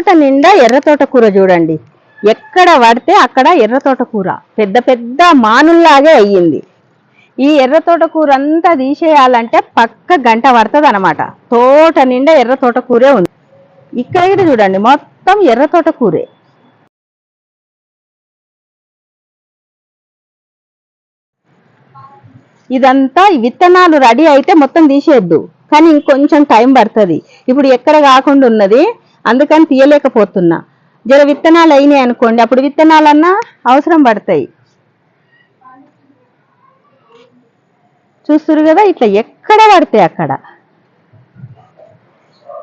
తోట నిండా ఎర్ర తోట కూర చూడండి. ఎక్కడ పడితే అక్కడ ఎర్ర తోట కూర. పెద్ద పెద్ద మానుల్లాగే అయ్యింది. ఈ ఎర్ర తోట కూర అంతా తీసేయాలంటే పక్క గంట పడుతుంది అనమాట తోట నిండా ఎర్ర తోట కూరే ఉంది. ఇక్కడ కూడా చూడండి మొత్తం ఎర్ర తోట కూరే. ఇదంతా విత్తనాలు రెడీ అయితే మొత్తం తీసేయద్దు. కానీ ఇంకొంచెం టైం పడుతుంది. ఇప్పుడు ఎక్కడ కాకుండా ఉన్నది? అందుకని తీయలేకపోతున్నా. జర విత్తనాలు అయినాయి అనుకోండి అప్పుడు విత్తనాలన్నా అవసరం పడతాయి. చూస్తురు కదా ఇట్లా ఎక్కడ పడితే అక్కడ.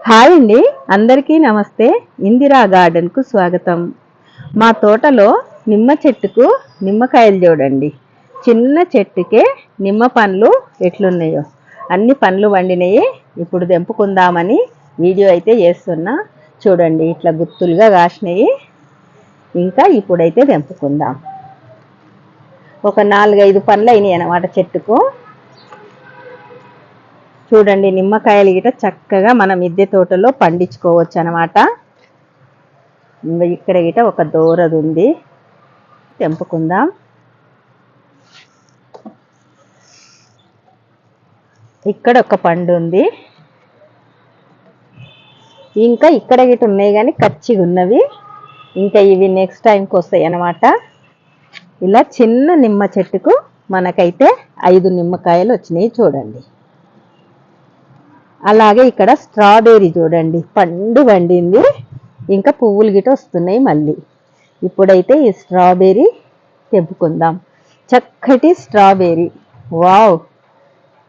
హాయ్ అండి అందరికీ నమస్తే. ఇందిరా గార్డెన్కు స్వాగతం. మా తోటలో నిమ్మ చెట్టుకు నిమ్మకాయలు చూడండి చిన్న చెట్టుకే నిమ్మ పండ్లు ఎట్లున్నాయో. అన్ని పండ్లు వండినాయి ఇప్పుడు తెంపుకుందామని వీడియో అయితే చేస్తున్నా. చూడండి ఇట్లా గుత్తులుగా కాసినాయి. ఇంకా ఇప్పుడైతే తెంపుకుందాం. ఒక నాలుగైదు పండ్లు అయినాయి అన్నమాట చెట్టుకు. చూడండి నిమ్మకాయలు గిట చక్కగా మన మిద్దె తోటలో పండించుకోవచ్చు అనమాట ఇక్కడ గిట ఒక దూరది ఉంది తెంపుకుందాం. ఇక్కడ ఒక పండు ఉంది ఇంకా ఇక్కడ గిట ఉన్నాయి కానీ కచ్చిగా ఉన్నవి. ఇంకా ఇవి నెక్స్ట్ టైంకి వస్తాయి అన్నమాట. ఇలా చిన్న నిమ్మ చెట్టుకు మనకైతే ఐదు నిమ్మకాయలు వచ్చినాయి చూడండి. అలాగే ఇక్కడ స్ట్రాబెర్రీ చూడండి. పండు వండింది ఇంకా పువ్వులు గిట వస్తున్నాయి మళ్ళీ. ఇప్పుడైతే ఈ స్ట్రాబెర్రీ తెంపుకుందాం. చక్కటి స్ట్రాబెర్రీ. వావ్!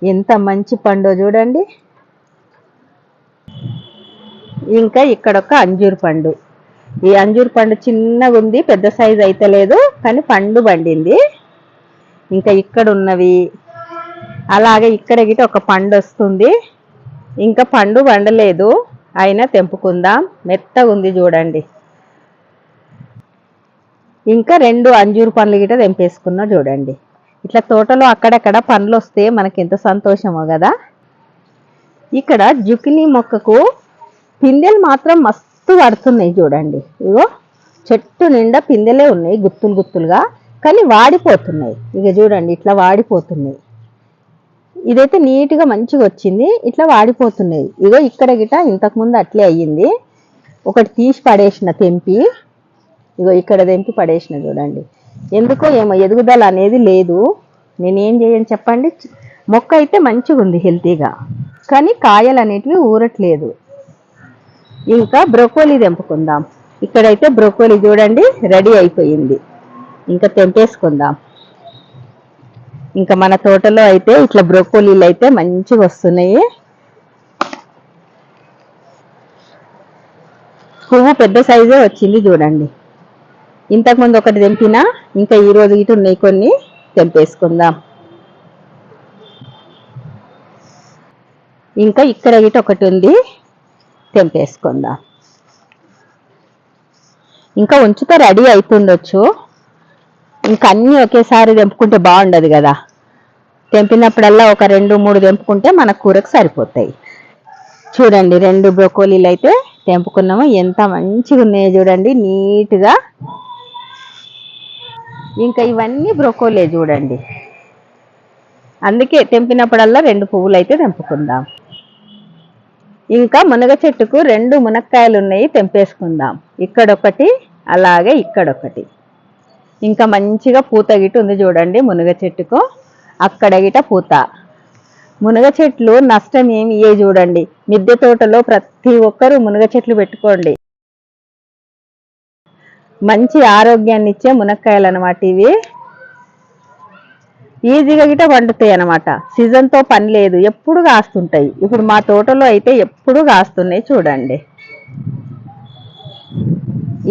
ఎంత మంచి పండో చూడండి. ఇంకా ఇక్కడ ఒక అంజూర్ పండు. ఈ అంజూర్ పండు చిన్నగా ఉంది పెద్ద సైజు అయితే లేదు కానీ పండు పండింది. ఇంకా ఇక్కడ ఉన్నవి అలాగే ఇక్కడ గిట ఒక పండు వస్తుంది. ఇంకా పండు పండలేదు అయినా తెంపుకుందాం. మెత్తగా ఉంది చూడండి. ఇంకా రెండు అంజూరు పండ్లు గిట తెంపేసుకున్నా చూడండి. ఇట్లా తోటలో అక్కడక్కడ పండ్లు వస్తే మనకి ఎంత సంతోషమో కదా. ఇక్కడ జుకినీ మొక్కకు పిందెలు మాత్రం మస్తు పడుతున్నాయి చూడండి. ఇగో చెట్టు నిండా పిందెలే ఉన్నాయి గుత్తులు గుత్తులుగా కానీ వాడిపోతున్నాయి. ఇక చూడండి ఇట్లా వాడిపోతున్నాయి. ఇదైతే నీట్గా మంచిగా వచ్చింది ఇట్లా వాడిపోతున్నాయి. ఇగో ఇక్కడ గిట ఇంతకుముందు అట్లే అయ్యింది. ఒకటి తీసి పడేసిన తెంపి ఇగో ఇక్కడ తెంపి పడేసిన చూడండి. ఎందుకో ఏమో ఎదుగుదల అనేది లేదు. నేనేం చేయను చెప్పండి? మొక్క అయితే మంచిగా ఉంది హెల్తీగా. కానీ కాయలు అనేటివి ఊరట్లేదు. ఇంకా బ్రొకోలీ తెంపుకుందాం. ఇక్కడైతే బ్రొకోలీ చూడండి రెడీ అయిపోయింది. ఇంకా తెంపేసుకుందాం. ఇంకా మన తోటలో అయితే ఇట్లా బ్రోకోలీలు అయితే మంచిగా వస్తున్నాయి. పువ్వు పెద్ద సైజే వచ్చింది చూడండి. ఇంతకుముందు ఒకటి తెంపినా ఇంకా ఈరోజు ఇటు ఉన్నాయి కొన్ని తెంపేసుకుందాం. ఇంకా ఇక్కడ గిట ఒకటి ఉంది. తెంపేసుకుందాం. ఇంకా ఉంచితే రెడీ అవుతుండొచ్చు ఇంకా అన్నీ ఒకేసారి తెంపుకుంటే బాగుండదు కదా. తెంపినప్పుడల్లా ఒక రెండు మూడు తెంపుకుంటే మన కూరకు సరిపోతాయి. చూడండి రెండు బ్రొకోలీలు అయితే తెంపుకున్నాము. ఎంత మంచిగా ఉన్నాయో చూడండి నీట్గా. ఇంకా ఇవన్నీ బ్రోకోలే చూడండి. అందుకే తెంపినప్పుడల్లా రెండు పువ్వులు అయితే తెంపుకుందాం. ఇంకా మునగ చెట్టుకు రెండు మునక్కాయలు ఉన్నాయి తెంపేసుకుందాం. ఇక్కడొకటి అలాగే ఇక్కడొకటి. ఇంకా మంచిగా పూత గిట ఉంది చూడండి మునగ చెట్టుకు. అక్కడ గిట పూత. మునగ చెట్లు నష్టం ఏమి ఇయ్యే చూడండి. మిద్దె తోటలో ప్రతి ఒక్కరూ మునగ చెట్లు పెట్టుకోండి. మంచి ఆరోగ్యాన్ని ఇచ్చే మునక్కాయలు అనమాట ఇవి. ఈజీగా గిట పండుతాయి అనమాట సీజన్తో పని లేదు ఎప్పుడు కాస్తుంటాయి. ఇప్పుడు మా తోటలో అయితే ఎప్పుడు కాస్తున్నాయి చూడండి.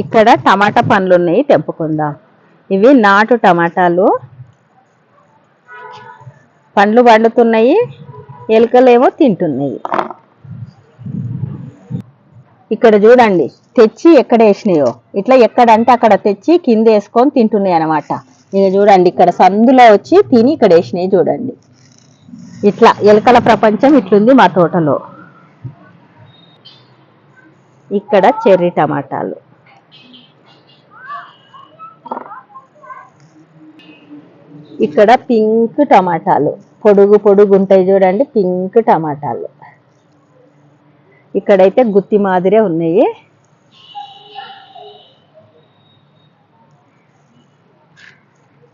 ఇక్కడ టమాటా పండ్లు ఉన్నాయి తెంపుకుందాం. ఇవి నాటు టమాటాలు. పండ్లు పండుతున్నాయి ఎలుకలేమో తింటున్నాయి. ఇక్కడ చూడండి తెచ్చి ఎక్కడ వేసినాయో. ఇట్లా ఎక్కడంటే అక్కడ తెచ్చి కింద వేసుకొని తింటున్నాయి అనమాట ఇక చూడండి ఇక్కడ సందులో వచ్చి తిని ఇక్కడ వేసినాయి చూడండి. ఇట్లా ఎలుకల ప్రపంచం ఇట్లుంది మా తోటలో. ఇక్కడ చెర్రీ టమాటాలు. ఇక్కడ పింక్ టమాటాలు. పొడుగు పొడుగు ఉంటాయి చూడండి పింక్ టమాటాలు. ఇక్కడైతే గుత్తి మాదిరే ఉన్నాయి.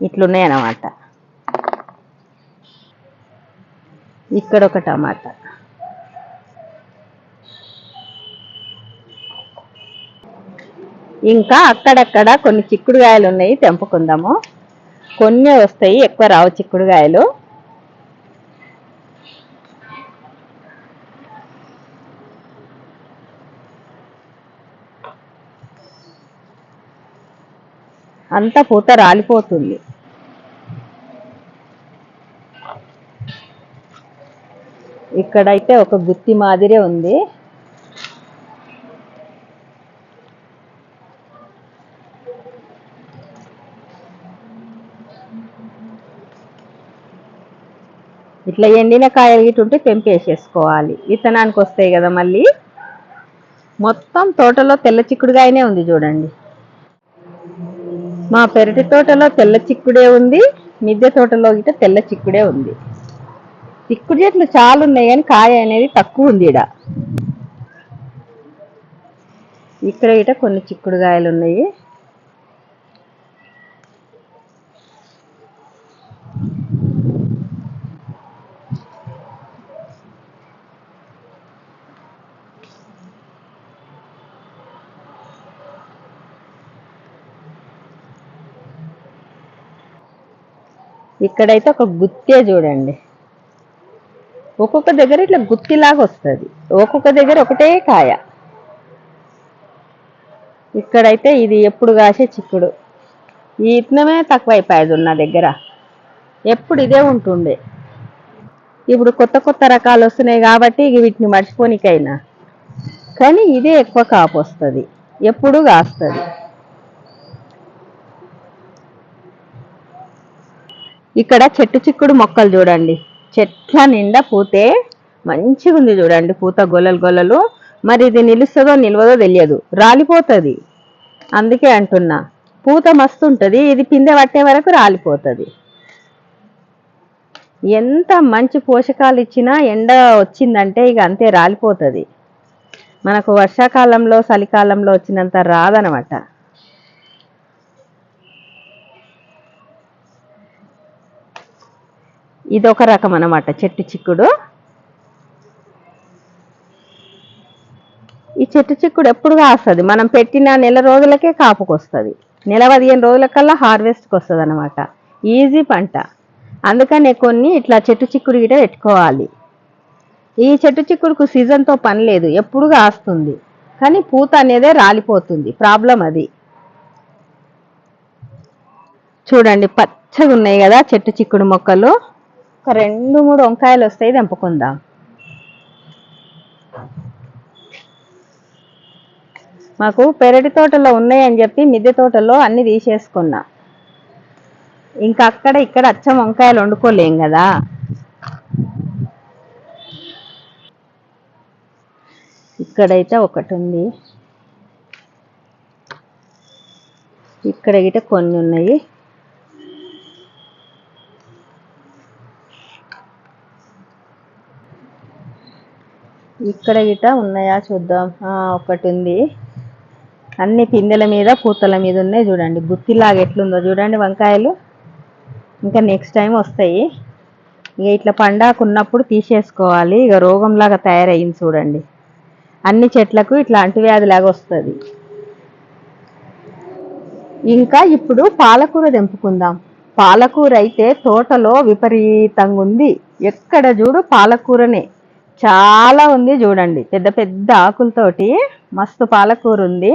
ఇట్లున్నాయి అన్నమాట ఇక్కడ ఒక టమాటా. ఇంకా అక్కడక్కడ కొన్ని చిక్కుడుగాయలు ఉన్నాయి తెంపుకుందాము. కొన్ని వస్తాయి ఎక్కువ రావు చిక్కుడుగాయలు. అంతా పూత రాలిపోతుంది. ఇక్కడైతే ఒక గుత్తి మాదిరే ఉంది. ఇట్లా ఎండిన కాయలు గిట్ ఉంటే తెంపేసేసుకోవాలి. విత్తనానికి వస్తాయి కదా మళ్ళీ. మొత్తం తోటలో తెల్ల చిక్కుడుగాయనే ఉంది చూడండి. మా పెరటి తోటలో తెల్ల చిక్కుడే ఉంది. మిద్దె తోటలో గిట తెల్ల చిక్కుడే ఉంది. చిక్కుడు చెట్లు చాలా ఉన్నాయి కానీ కాయ అనేది తక్కువ ఉంది ఈడ. ఇక్కడ ఇట కొన్ని చిక్కుడుగాయలు ఉన్నాయి. ఇక్కడైతే ఒక గుత్తే చూడండి. ఒక్కొక్క దగ్గర ఇట్లా గుత్తిలాగా వస్తుంది. ఒక్కొక్క దగ్గర ఒకటే కాయ. ఇక్కడైతే ఇది ఎప్పుడు కాసే చిక్కుడు. ఈ ఇతనమే తక్కువైపోయేది నా దగ్గర. ఎప్పుడు ఇదే ఉంటుండే. ఇప్పుడు కొత్త కొత్త రకాలు వస్తున్నాయి కాబట్టి వీటిని మర్చిపోనికైనా. కానీ ఇదే ఎక్కువ కాపు వస్తుంది. ఎప్పుడు కాస్తుంది. ఇక్కడ చెట్టు చిక్కుడు మొక్కలు చూడండి. చెట్ల నిండా పూతే మంచిగా ఉంది చూడండి పూత గొల్లలు గొల్లలు. మరి ఇది నిలుస్తుందో నిలవదో తెలియదు. రాలిపోతుంది. అందుకే అంటున్నా. పూత మస్తు ఉంటుంది ఇది పిందె పట్టే వరకు రాలిపోతుంది. ఎంత మంచి పోషకాలు ఇచ్చినా ఎండ వచ్చిందంటే ఇక అంతే రాలిపోతుంది. మనకు వర్షాకాలంలో చలికాలంలో వచ్చినంత రాదనమాట. ఇది ఒక రకం అనమాట చెట్టు చిక్కుడు. ఈ చెట్టు చిక్కుడు ఎప్పుడు కాస్తుంది? మనం పెట్టిన నెల రోజులకే కాపుకొస్తుంది. నెల పదిహేను రోజులకల్లా హార్వెస్ట్కి వస్తుంది అనమాట ఈజీ పంట. అందుకనే కొన్ని ఇట్లా చెట్టు చిక్కుడు గిట పెట్టుకోవాలి. ఈ చెట్టు చిక్కుడుకు సీజన్తో పని లేదు ఎప్పుడు కాస్తుంది. కానీ పూత అనేదే రాలిపోతుంది ప్రాబ్లం అది. చూడండి పచ్చగా ఉన్నాయి కదా చెట్టు చిక్కుడు మొక్కలు. ఒక రెండు మూడు వంకాయలు వస్తాయి తెంపుకుందాం. మాకు పెరటి తోటలో ఉన్నాయని చెప్పి మిద్దె తోటలో అన్ని తీసేసుకున్నా. ఇంకా అక్కడ ఇక్కడ అచ్చం వంకాయలు వండుకోలేం కదా. ఇక్కడైతే ఒకటి ఉంది. ఇక్కడ గిట కొన్ని ఉన్నాయి. ఇక్కడ ఇట ఉన్నాయా చూద్దాం. ఒకటి ఉంది అన్ని పిందెల మీద పూతల మీద ఉన్నాయి చూడండి. గుత్తిలాగా ఎట్లుందో చూడండి వంకాయలు. ఇంకా నెక్స్ట్ టైం వస్తాయి. ఇక ఇట్లా పండాకున్నప్పుడు తీసేసుకోవాలి. ఇక రోగంలాగా తయారయ్యింది చూడండి. అన్ని చెట్లకు ఇట్లా అంటువ్యాధిలాగా వస్తుంది. ఇంకా ఇప్పుడు పాలకూర తెంపుకుందాం. పాలకూర అయితే తోటలో విపరీతంగా ఉంది. ఎక్కడ చూడు పాలకూరనే. చాలా ఉంది చూడండి. పెద్ద పెద్ద ఆకులతోటి మస్తు పాలకూర ఉంది.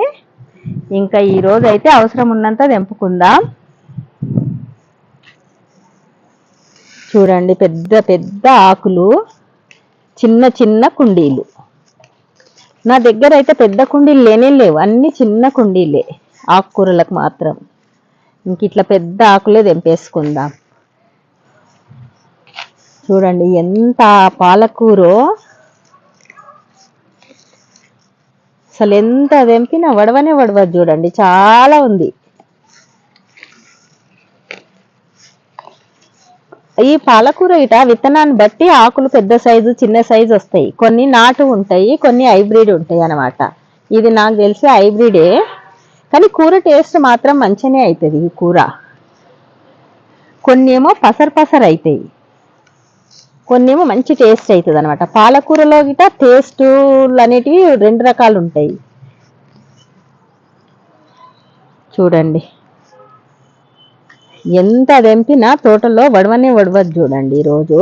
ఇంకా ఈరోజు అయితే అవసరం ఉన్నంత తెంపుకుందాం. చూడండి పెద్ద పెద్ద ఆకులు చిన్న చిన్న కుండీలు. నా దగ్గర అయితే పెద్ద కుండీలు లేనే లేవు. అన్ని చిన్న కుండీలే. ఆకుకూరలకు మాత్రం. ఇంక ఇట్లా పెద్ద ఆకులే తెంపేసుకుందాం. చూడండి ఎంత పాలకూరో. అసలు ఎంత వెంపినా వడవనే వడవదు చూడండి చాలా ఉంది. ఈ పాలకూర ఇట విత్తనాన్ని బట్టి ఆకులు పెద్ద సైజు చిన్న సైజు వస్తాయి. కొన్ని నాటు ఉంటాయి కొన్ని హైబ్రిడ్ ఉంటాయి అన్నమాట. ఇది నాకు తెలిసి హైబ్రిడే. కానీ కూర టేస్ట్ మాత్రం మంచిగానే అవుతుంది ఈ కూర. కొన్ని ఏమో పసరు పసరు అవుతాయి కొన్ని ఏమో మంచి టేస్ట్ అవుతుంది అనమాట పాలకూరలో గిట టేస్టులు అనేటివి రెండు రకాలు ఉంటాయి చూడండి. ఎంత తెంపినా తోటలో వడవనే వడవద్దు చూడండి ఈరోజు.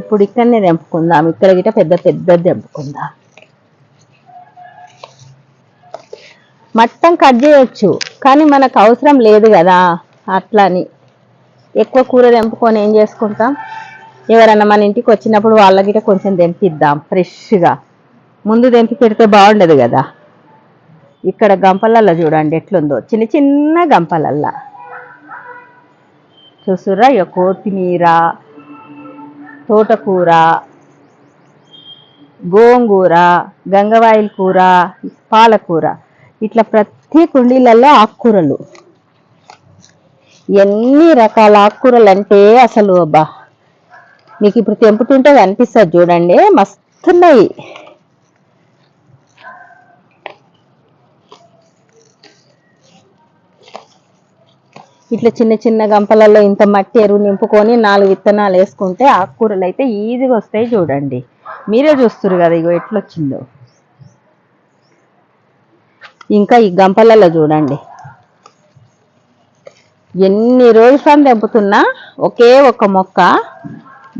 ఇప్పుడు ఇక్కడనే తెంపుకుందాం ఇక్కడ గిట పెద్ద పెద్దది తెంపుకుందాం మట్టం కట్ చేయొచ్చు కానీ మనకు అవసరం లేదు కదా. అట్లా అని ఎక్కువ కూర తెంపుకొని ఏం చేసుకుంటాం? ఎవరన్నా మన ఇంటికి వచ్చినప్పుడు వాళ్ళ కొంచెం తెంపిద్దాం ఫ్రెష్గా. ముందు తెంపి పెడితే బాగుండదు కదా. ఇక్కడ గంపలల్లో చూడండి ఎట్లుందో. చిన్న చిన్న గంపలల్లా. చూసురా ఇక కొత్తిమీర తోటకూర గోంగూర గంగవాయిల కూర పాలకూర. ఇట్లా ప్రతి కుండీలలో ఆకుకూరలు. ఎన్ని రకాల ఆకుకూరలు అంటే అసలు అబ్బా మీకు ఇప్పుడు తెంపుతుంటే కనిపిస్తుంది చూడండి. మస్తున్నాయి. ఇట్లా చిన్న చిన్న గంపలలో ఇంత మట్టి ఎరువు నింపుకొని నాలుగు విత్తనాలు వేసుకుంటే ఆకుకూరలు అయితే ఈజీగా వస్తాయి చూడండి. మీరే చూస్తారు కదా ఇగో ఎట్లొచ్చిందో. ఇంకా ఈ గంపలలో చూడండి. ఎన్ని రోజులు తెంపుతున్నా ఒకే ఒక మొక్క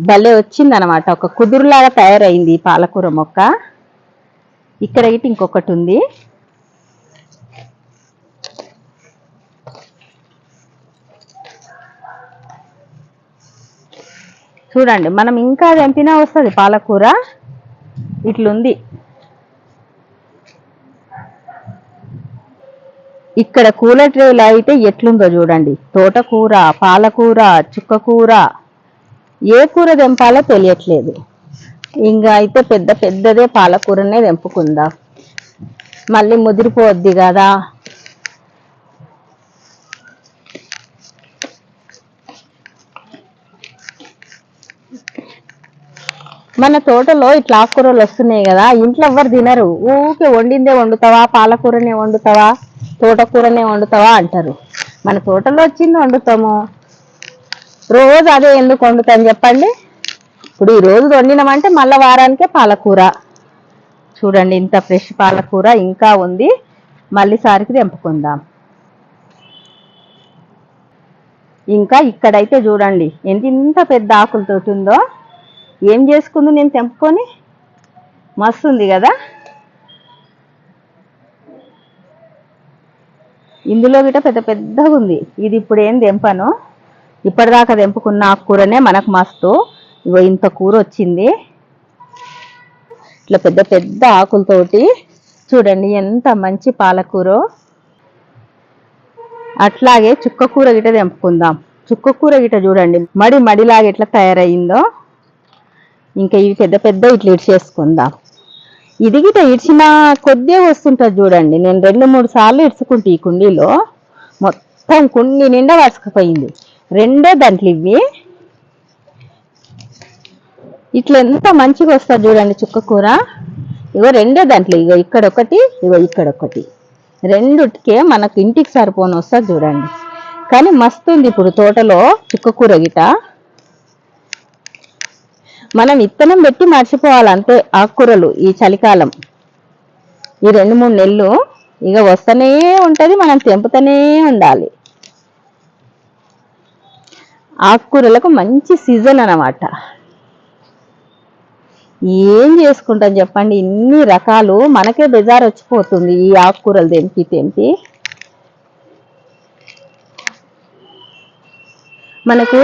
భలే వచ్చిందనమాట. ఒక కుదురులాగా తయారైంది పాలకూర మొక్క. ఇక్కడ ఇటు ఇంకొకటి ఉంది. చూడండి మనం ఇంకా తెంపినా వస్తుంది పాలకూర. ఇట్లుంది. ఇక్కడ కూల ట్రేలో అయితే ఎట్లుందో చూడండి. తోటకూర పాలకూర చుక్కకూర. ఏ కూర తెంపాలో తెలియట్లేదు. ఇంకా అయితే పెద్ద పెద్దదే పాలకూరనే తెంపుకుందాం. మళ్ళీ ముదిరిపోద్ది కదా. మన తోటలో ఇట్లా ఆకుకూరలు వస్తున్నాయి కదా. ఇంట్లో ఎవ్వరు తినరు. ఊకే వండిందే వండుతావా? పాలకూరనే వండుతావా? తోటకూరనే వండుతావా అంటారు. మన తోటలో వచ్చింది వండుతాము. రోజు అదే ఎందుకు వండుతాను చెప్పండి. ఇప్పుడు ఈ రోజు వండినామంటే మళ్ళీ వారానికే పాలకూర. చూడండి ఇంత ఫ్రెష్ పాలకూర ఇంకా ఉంది. మళ్ళీ సారికి తెంపుకుందాం. ఇంకా ఇక్కడైతే చూడండి ఎంత ఇంత పెద్ద ఆకులతోటి ఉందో. ఏం చేసుకుందో నేను తెంపుకొని? మస్తు ఉంది కదా. ఇందులో గిట పెద్ద పెద్దగా ఉంది ఇది ఇప్పుడు ఏం తెంపను ఇప్పటిదాకా తెంపుకున్న ఆకుకూరనే మనకు మస్తు. ఇగో ఇంత కూర వచ్చింది ఇట్లా పెద్ద పెద్ద ఆకులతోటి చూడండి ఎంత మంచి పాలకూర. అట్లాగే చుక్క కూర గిట తెంపుకుందాం చుక్క కూర గిట చూడండి. మడి మడిలాగా ఎట్లా తయారయ్యిందో ఇంకా ఇవి పెద్ద పెద్ద ఇట్లా ఇటు చేసుకుందాం ఇదిగితే ఇడిచిన కొద్దే వస్తుంటుంది చూడండి. నేను రెండు మూడు సార్లు ఇడుచుకుంటే ఈ కుండీలో. మొత్తం కుండి నిండా వరుసకపోయింది రెండో దాంట్లో ఇవి ఇట్లా ఎంత మంచిగా వస్తుంది చూడండి చుక్క కూర. ఇగో రెండే దాంట్లో. ఇగో ఇక్కడ ఒకటి ఇగో ఇక్కడ ఒకటి. రెండుకే మనకు ఇంటికి సరిపోని వస్తుంది చూడండి. కానీ మస్తు ఉంది ఇప్పుడు తోటలో చుక్క కూర గిట. మనం విత్తనం పెట్టి మర్చిపోవాలంతే ఆకుకూరలు ఈ చలికాలం. ఈ రెండు మూడు నెలలు ఇక వస్తూనే ఉంటుంది మనం తెంపుతూనే ఉండాలి. ఆకుకూరలకు మంచి సీజన్ అన్నమాట. ఏం చేసుకుంటాం చెప్పండి ఇన్ని రకాలు మనకే బెజార్ వచ్చిపోతుంది ఈ ఆకుకూరలు తెంపి తెంపి. మనకు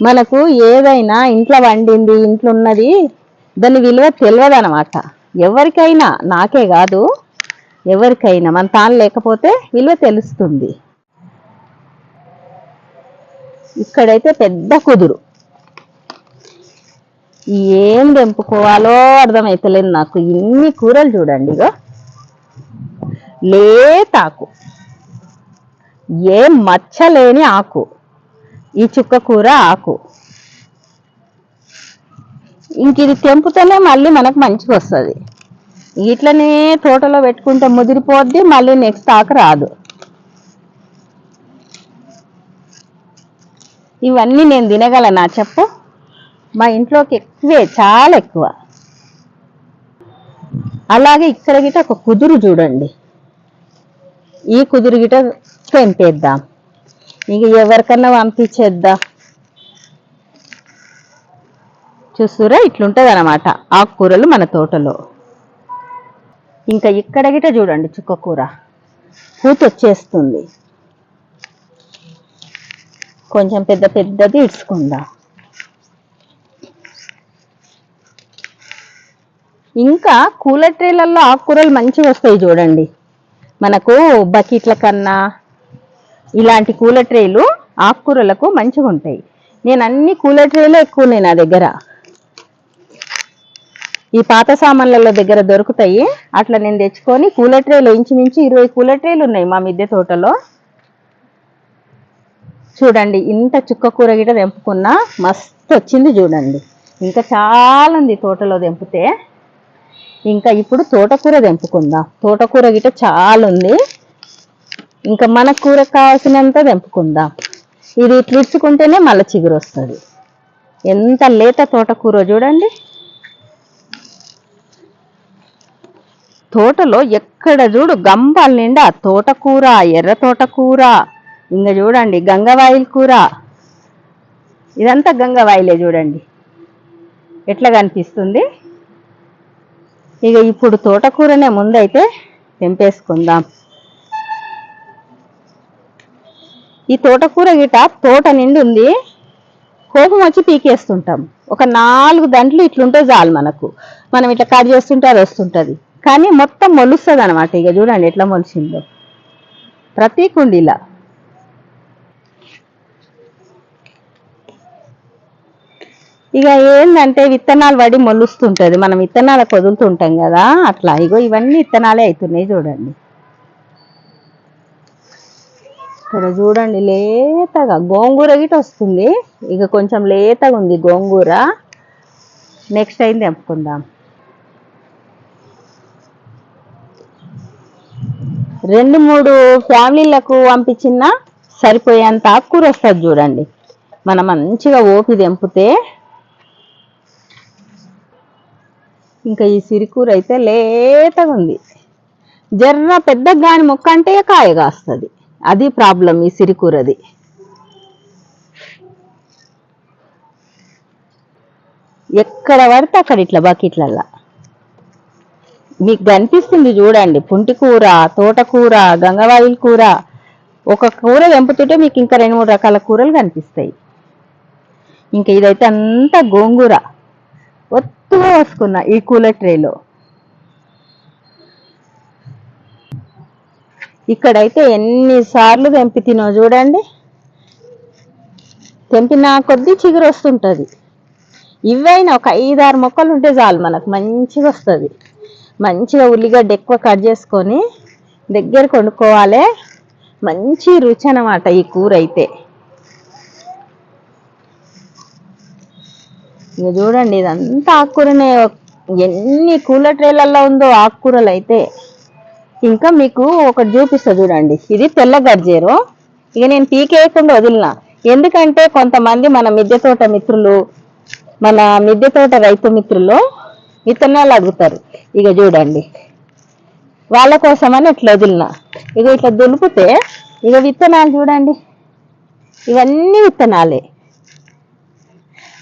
మనకు ఏదైనా ఇంట్లో వండింది ఇంట్లో ఉన్నది దాని విలువ తెలియదు అనమాట ఎవరికైనా నాకే కాదు ఎవరికైనా మన తాను లేకపోతే విలువ తెలుస్తుంది. ఇక్కడైతే పెద్ద కుదురు. ఏం తెంపుకోవాలో అర్థమవుతలేదు నాకు. ఇన్ని కూరలు చూడండి ఇగో. లేతాకు ఏం మచ్చలేని ఆకు. ఈ చుక్క కూర ఆకు. ఇంక ఇది తెంపుతేనే మళ్ళీ మనకు మంచిగా వస్తుంది. ఇట్లనే తోటలో పెట్టుకుంటే ముదిరిపోద్ది మళ్ళీ నెక్స్ట్ ఆకు రాదు. ఇవన్నీ నేను తినగలనా చెప్పు? మా ఇంట్లోకి ఎక్కువే చాలా ఎక్కువ. అలాగే ఇక్కడ గిట ఒక కుదురు చూడండి. ఈ కుదురు గిట తెంపేద్దాం. ఇంక ఎవరికన్నా పంపించేద్దాం? చూస్తురా ఇట్లుంటుంది అనమాట ఆకుకూరలు మన తోటలో. ఇంకా ఇక్కడ గిట చూడండి చుక్కకూర. పూత వచ్చేస్తుంది కొంచెం పెద్ద పెద్దది ఇడ్చుకుందాం? ఇంకా కూలర్ ట్రేలల్లో ఆకుకూరలు మంచిగా వస్తాయి చూడండి. మనకు బకెట్ల కన్నా ఇలాంటి కూలర్ ట్రేలు ఆకుకూరలకు మంచిగా ఉంటాయి నేను అన్ని కూలర్ ట్రేలు ఎక్కువ నా దగ్గర. ఈ పాత సామాన్లలో దగ్గర దొరుకుతాయి. అట్లా నేను తెచ్చుకొని కూలర్ ట్రేలు ఇంచుమించు ఇరవై కూలర్ ట్రేలు ఉన్నాయి మా మిద్దె తోటలో. చూడండి ఇంత చుక్క కూర గిట తెంపుకున్నా మస్తు వచ్చింది చూడండి. ఇంకా చాలా ఉంది తోటలో తెంపితే ఇంకా ఇప్పుడు తోటకూర తెంపుకుందాం. తోటకూర గిట చాలా ఉంది. ఇంకా మన కూర కావాల్సినంత తెంపుకుందాం. ఇది ఇట్లా మళ్ళీ చిగురు వస్తుంది. ఎంత లేత తోటకూర చూడండి. తోటలో ఎక్కడ చూడు గంపల నిండా తోటకూర ఎర్ర తోటకూర ఇంకా చూడండి గంగవాయిల్ కూర. ఇదంతా గంగవాయిలే చూడండి. ఎట్లా కనిపిస్తుంది? ఇక ఇప్పుడు తోటకూరనే ముందైతే తెంపేసుకుందాం. ఈ తోటకూర గిట తోట నిండి ఉంది. కోపం వచ్చి పీకేస్తుంటాం. ఒక నాలుగు దంట్లు ఇట్లుంటే చాలు మనకు. మనం ఇట్లా కట్ చేస్తుంటే అది వస్తుంటుంది. కానీ మొత్తం మొలుస్తుంది అనమాట ఇక చూడండి ఎట్లా మొలిచిందో. ప్రతి కుండీలా ఇక ఏంటంటే విత్తనాలు పడి మొలుస్తుంటుంది. మనం విత్తనాలకు వదులుతుంటాం కదా. అట్లా ఇగో ఇవన్నీ విత్తనాలే అవుతున్నాయి చూడండి. ఇక్కడ చూడండి లేతగా గోంగూర గిట్ వస్తుంది. ఇక కొంచెం లేతగా ఉంది గోంగూర. నెక్స్ట్ అయింది తెంపుకుందాం రెండు మూడు ఫ్యామిలీలకు పంపించిన సరిపోయేంత ఆకుకూర వస్తుంది చూడండి. మనం మంచిగా ఓపి తెంపితే ఇంకా ఈ సిరికూర అయితే లేతగా ఉంది. జర్ర పెద్ద గాని మొక్క అంటే కాయ కాస్తుంది. అది ప్రాబ్లం ఈ సిరికూరది. ఎక్కడ పడితే అక్కడ ఇట్లా బకెట్లల్లా. మీకు కనిపిస్తుంది చూడండి పుంటి కూర తోటకూర గంగవాయిల్ కూర. ఒక కూర వెంపుతుంటే మీకు ఇంకా రెండు మూడు రకాల కూరలు కనిపిస్తాయి. ఇంకా ఇదైతే అంతా గోంగూర. ఒత్తుగా వేసుకున్నా ఈ కూల ట్రేలో. ఇక్కడైతే ఎన్నిసార్లు తెంపి తినో చూడండి. తెంపిన కొద్దీ చిగురు వస్తుంటుంది. ఇవైనా ఒక ఐదారు మొక్కలు ఉంటే చాలు మనకు మంచిగా వస్తుంది. మంచిగా ఉల్లిగడ్డ ఎక్కువ కట్ చేసుకొని దగ్గర కొనుక్కోవాలి. మంచి రుచి అన్నమాట ఈ కూర అయితే. ఇక చూడండి ఇదంతా ఆకుకూరనే. ఎన్ని కూలర్ ట్రేలల్లో ఉందో ఆకుకూరలు అయితే. ఇంకా మీకు ఒకటి చూపిస్తా చూడండి. ఇది తెల్ల గర్జేరు. ఇక నేను పీకేయకుండా వదిలిన. ఎందుకంటే కొంతమంది మన మిద్దె తోట మిత్రులు మన మిద్దె తోట రైతు మిత్రులు విత్తనాలు అడుగుతారు. ఇక చూడండి. వాళ్ళ కోసమని ఇట్లా వదిలిన. ఇక ఇట్లా దులిపితే ఇక విత్తనాలు చూడండి. ఇవన్నీ విత్తనాలే.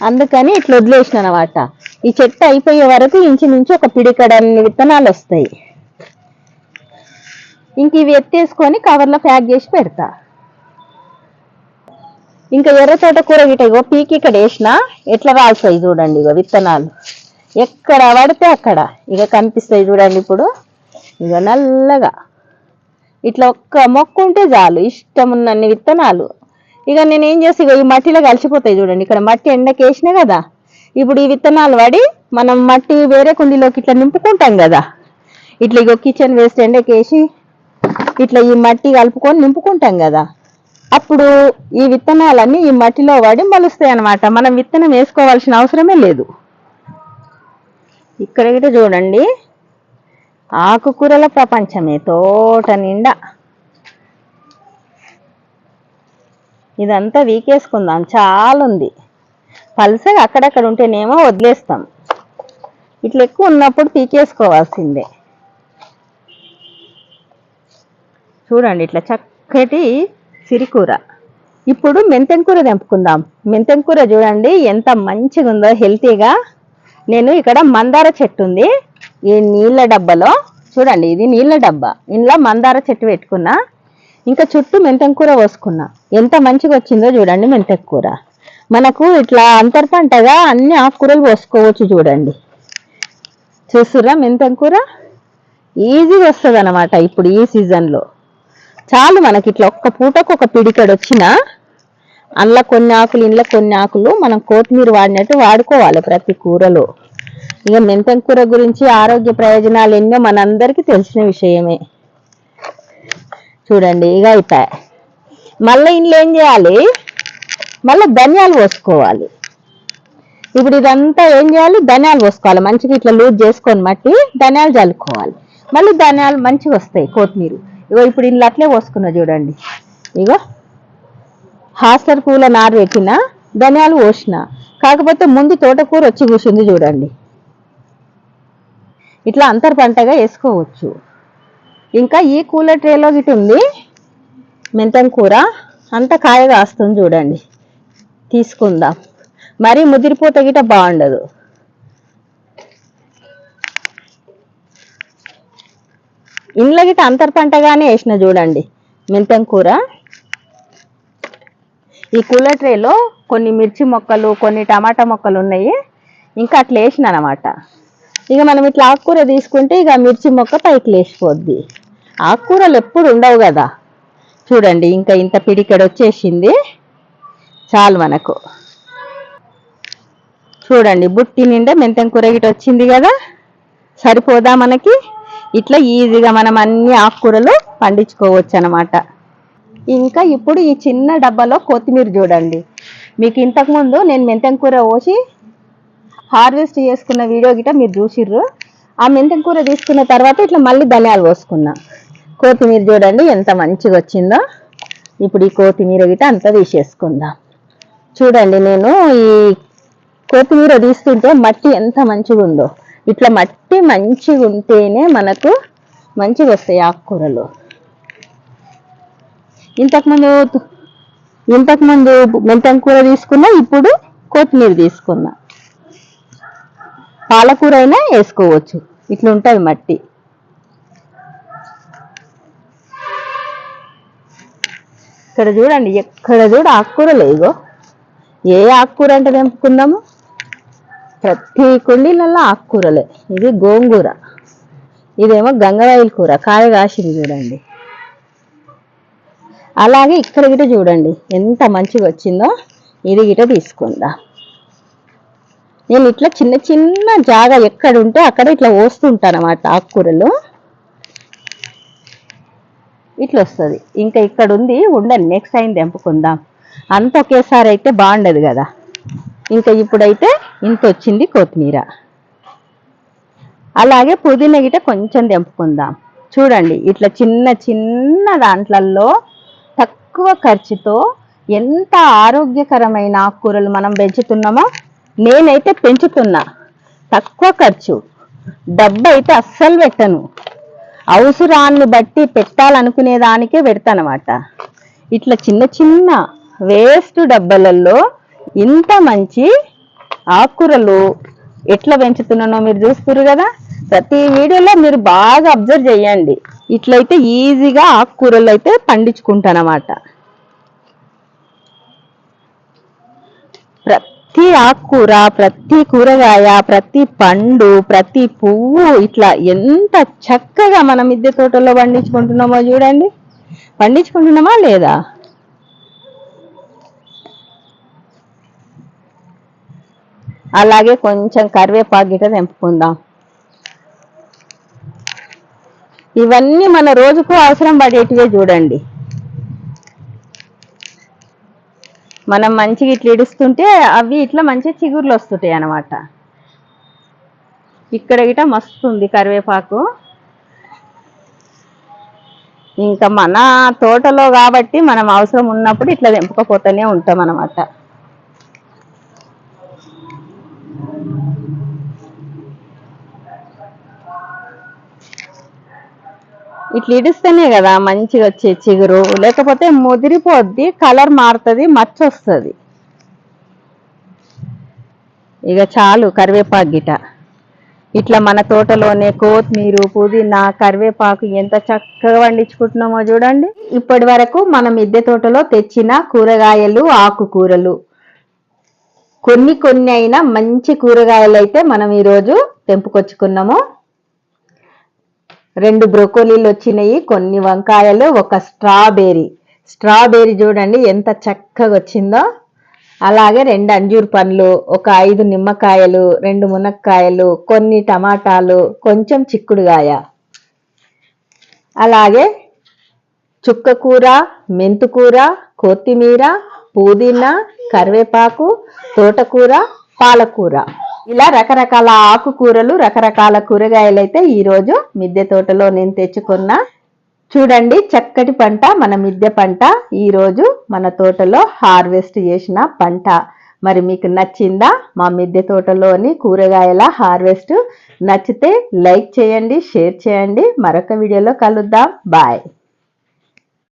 అందుకని ఇట్లా వదిలేసిన అనమాట ఈ చెట్టు అయిపోయే వరకు ఇంచుమించు ఒక పిడికడన్ని విత్తనాలు వస్తాయి. ఇంక ఇవి ఎత్తేసుకొని కవర్లో ప్యాక్ చేసి పెడతా. ఇంకా ఎర్ర తోటకూర గిట ఇగో పీకి ఇక్కడ వేసిన ఎట్లా రాల్సాయి చూడండి ఇగో విత్తనాలు. ఎక్కడ పడితే అక్కడ ఇక కనిపిస్తాయి చూడండి ఇప్పుడు. ఇక నల్లగా. ఇట్లా ఒక్క మొక్క ఉంటే చాలు ఇష్టం ఉన్నన్ని విత్తనాలు. ఇక నేను ఏం చేసి ఇక ఈ మట్టిలో కలిసిపోతాయి చూడండి. ఇక్కడ మట్టి ఎండకేసినా కదా ఇప్పుడు ఈ విత్తనాలు పడి మనం మట్టి వేరే కుండీలోకి ఇట్లా నింపుకుంటాం కదా. ఇట్లా ఇగో కిచెన్ వేస్ట్ ఎండకేసి ఇట్లా ఈ మట్టి కలుపుకొని నింపుకుంటాం కదా. అప్పుడు ఈ విత్తనాలన్నీ ఈ మట్టిలో పడి మలుస్తాయి అన్నమాట. మనం విత్తనం వేసుకోవాల్సిన అవసరమే లేదు. ఇక్కడ గిట చూడండి. ఆకుకూరల ప్రపంచమే తోట నిండా. ఇదంతా వీకేసుకుందాం చాలా ఉంది పలసగా అక్కడక్కడ ఉంటేనేమో వదిలేస్తాం. ఇట్లా ఎక్కువ ఉన్నప్పుడు పీకేసుకోవాల్సిందే. చూడండి ఇట్లా చక్కటి సిరికూర ఇప్పుడు మెంతెం కూర తెంపుకుందాం. మెంతెంకూర చూడండి ఎంత మంచిగా ఉందో హెల్తీగా. నేను ఇక్కడ మందార చెట్టు ఉంది. ఈ నీళ్ళ డబ్బాలో చూడండి ఇది నీళ్ళ డబ్బా. ఇంట్లో మందార చెట్టు పెట్టుకున్నా. ఇంకా చుట్టూ మెంతెం కూర పోసుకున్నా. ఎంత మంచిగా వచ్చిందో చూడండి మెంతెంకూర మనకు ఇట్లా అంతర్ పంటగా అన్ని ఆకుకూరలు పోసుకోవచ్చు చూడండి. చూస్తురా మెంతెం కూర? ఈజీగా వస్తుంది అనమాట ఇప్పుడు ఈ సీజన్లో. చాలు మనకి ఇట్లా ఒక్క పూటకు ఒక పిడికెడు వచ్చినా అందులో కొన్ని ఆకులు ఇంట్లో కొన్ని ఆకులు మనం కొత్తిమీర వాడినట్టు వాడుకోవాలి ప్రతి కూరలో. ఇక మెంతం కూర గురించి ఆరోగ్య ప్రయోజనాలు ఎన్నో మనందరికీ తెలిసిన విషయమే. చూడండి ఇక అయిపోయి మళ్ళీ ఇంట్లో ఏం చేయాలి? మళ్ళీ ధనియాలు పోసుకోవాలి. ఇప్పుడు ఇదంతా ఏం చేయాలి? ధనియాలు పోసుకోవాలి. మంచిగా ఇట్లా లూజ్ చేసుకొని మట్టి ధనియాలు చల్లుకోవాలి మళ్ళీ ధనియాలు మంచిగా వస్తాయి కొత్తిమీర. ఇగో ఇప్పుడు ఇంట్లో అట్లే పోసుకున్నా చూడండి. ఇగో హాస్టర్ పూల నారు పెట్టిన ధనియాలు పోసిన. కాకపోతే ముందు తోటకూర వచ్చి కూర్చుంది చూడండి. ఇట్లా అంతర్ పంటగా వేసుకోవచ్చు. ఇంకా ఈ కూల ట్రేలో గిట్ ఉంది మెంతం కూర. అంత కాయగా వస్తుంది చూడండి. తీసుకుందాం. మరీ ముదిరిపోతే గిట బాగుండదు. ఇంట్లో గిట్ట అంతర్ పంటగానే వేసిన చూడండి మెంతం కూర. ఈ కూలర్ ట్రేలో కొన్ని మిర్చి మొక్కలు కొన్ని టమాటా మొక్కలు ఉన్నాయి. ఇంకా అట్లా వేసిన అనమాట ఇక మనం ఇట్లా ఆకుకూర తీసుకుంటే ఇక మిర్చి మొక్క పైకి లేచిపోద్ది. ఆకుకూరలు ఎప్పుడు ఉండవు కదా. చూడండి ఇంకా ఇంత పిడికెడు వచ్చేసింది. చాలు మనకు. చూడండి బుట్టి నిండా మెంతం కూర గిట వచ్చింది కదా. సరిపోదా మనకి? ఇట్లా ఈజీగా మనం అన్ని ఆకుకూరలు పండించుకోవచ్చు అనమాట ఇంకా ఇప్పుడు ఈ చిన్న డబ్బాలో కొత్తిమీర చూడండి. మీకు ఇంతకుముందు నేను మెంతం కూర పోసి హార్వెస్ట్ చేసుకున్న వీడియో గిట మీరు చూసిర్రు. ఆ మెంతం కూర తీసుకున్న తర్వాత ఇట్లా మళ్ళీ ధనియాలు పోసుకున్నా. కొత్తిమీర చూడండి ఎంత మంచిగా వచ్చిందో. ఇప్పుడు ఈ కొత్తిమీర గిట అంతా తీసేసుకుందాం. చూడండి నేను ఈ కొత్తిమీర తీస్తుంటే మట్టి ఎంత మంచిగా ఉందో ఇట్లా మట్టి మంచిగా ఉంటేనే మనకు మంచిగా వస్తాయి ఆకుకూరలు. ఇంతకుముందు ఇంతకుముందు మెంతం కూర తీసుకున్నా ఇప్పుడు కొత్తిమీర తీసుకున్నా. పాలకూర అయినా వేసుకోవచ్చు. ఇట్లా ఉంటుంది మట్టి. ఇక్కడ చూడండి ఎక్కడ చూడ ఆకుకూర లేదో ఏ ఆకుకూర అంటే తెంపుకుందాము? ప్రతి కుండీలలో ఆకుకూరలే. ఇది గోంగూర. ఇదేమో గంగవాయిల కూర కాయ కాసింది చూడండి. అలాగే ఇక్కడ గిట చూడండి ఎంత మంచిగా వచ్చిందో ఇది గిట తీసుకుందా. నేను ఇట్లా చిన్న చిన్న జాగా ఎక్కడ ఉంటే అక్కడ ఇట్లా వస్తుంటానమాట ఆకుకూరలు. ఇట్లా వస్తుంది. ఇంకా ఇక్కడ ఉంది ఉండండి నెక్స్ట్ టైం తెంపుకుందాం. అంత ఒకేసారి అయితే బాగుండదు కదా. ఇంకా ఇప్పుడైతే ఇంత వచ్చింది కొత్తిమీర. అలాగే పుదీనా గిట కొంచెం తెంపుకుందాం. చూడండి ఇట్లా చిన్న చిన్న దాంట్లల్లో తక్కువ ఖర్చుతో ఎంత ఆరోగ్యకరమైన ఆకుకూరలు మనం పెంచుతున్నామో నేనైతే పెంచుతున్నా. తక్కువ ఖర్చు. డబ్బు అయితే అస్సలు పెట్టను. అవసరాన్ని బట్టి పెట్టాలనుకునే దానికే పెడతానమాట. ఇట్లా చిన్న చిన్న వేస్ట్ డబ్బలలో ఇంత మంచి ఆకుకూరలు ఎట్లా పెంచుతున్నానో మీరు చూస్తున్నారు కదా? ప్రతి వీడియోలో మీరు బాగా అబ్జర్వ్ చేయండి. ఇట్లయితే ఈజీగా ఆకుకూరలు అయితే పండించుకుంటానమాట. ప్రతి ఆకుకూర ప్రతి కూరగాయ ప్రతి పండు ప్రతి పువ్వు ఇట్లా ఎంత చక్కగా మన మిద్దె తోటలో పండించుకుంటున్నామో చూడండి. పండించుకుంటున్నామా లేదా? అలాగే కొంచెం కరివేపాకు గిట తెంపుకుందాం. ఇవన్నీ మన రోజుకు అవసరం పడేటివే చూడండి. మనం మంచిగా ఇట్లా ఇడుస్తుంటే అవి ఇట్లా మంచిగా చిగుర్లు వస్తుంటాయి అన్నమాట. ఇక్కడ గిట మస్తు ఉంది కరివేపాకు. ఇంకా మన తోటలో కాబట్టి మనం అవసరం ఉన్నప్పుడు ఇట్లా తెంపుకపోతూనే ఉంటాం అన్నమాట ఇట్లా ఇడిస్తేనే కదా మంచిగా వచ్చే చిగురు లేకపోతే ముదిరిపోద్ది కలర్ మారుతుంది మచ్చ వస్తుంది. ఇక చాలు కరివేపాకు గిట ఇట్లా మన తోటలోనే కొత్తిమీర పుదీనా కరివేపాకు ఎంత చక్కగా పండించుకుంటున్నామో చూడండి. ఇప్పటి వరకు మనం మిద్దె తోటలో తెచ్చిన కూరగాయలు ఆకుకూరలు. కొన్ని కొన్ని అయినా మంచి కూరగాయలు అయితే మనం ఈరోజు తెంపుకొచ్చుకున్నాము. రెండు బ్రోకోలీలు వచ్చినాయి కొన్ని వంకాయలు ఒక స్ట్రాబెర్రీ. స్ట్రాబెర్రీ చూడండి ఎంత చక్కగా వచ్చిందో. అలాగే రెండు అంజూరు పండ్లు ఒక ఐదు నిమ్మకాయలు రెండు మునక్కాయలు కొన్ని టమాటాలు కొంచెం చిక్కుడుగాయ. అలాగే చుక్కకూర మెంతుకూర కొత్తిమీర పుదీనా కరివేపాకు తోటకూర పాలకూర. ఇలా రకరకాల ఆకుకూరలు రకరకాల కూరగాయలు అయితే ఈరోజు మిద్దె తోటలో నేను తెచ్చుకున్నా. చూడండి చక్కటి పంట మన మిద్దె పంట. ఈరోజు మన తోటలో హార్వెస్ట్ చేసిన పంట. మరి మీకు నచ్చిందా? మా మిద్దె తోటలోని కూరగాయల హార్వెస్ట్ నచ్చితే లైక్ చేయండి షేర్ చేయండి. మరొక వీడియోలో కలుద్దాం. బాయ్.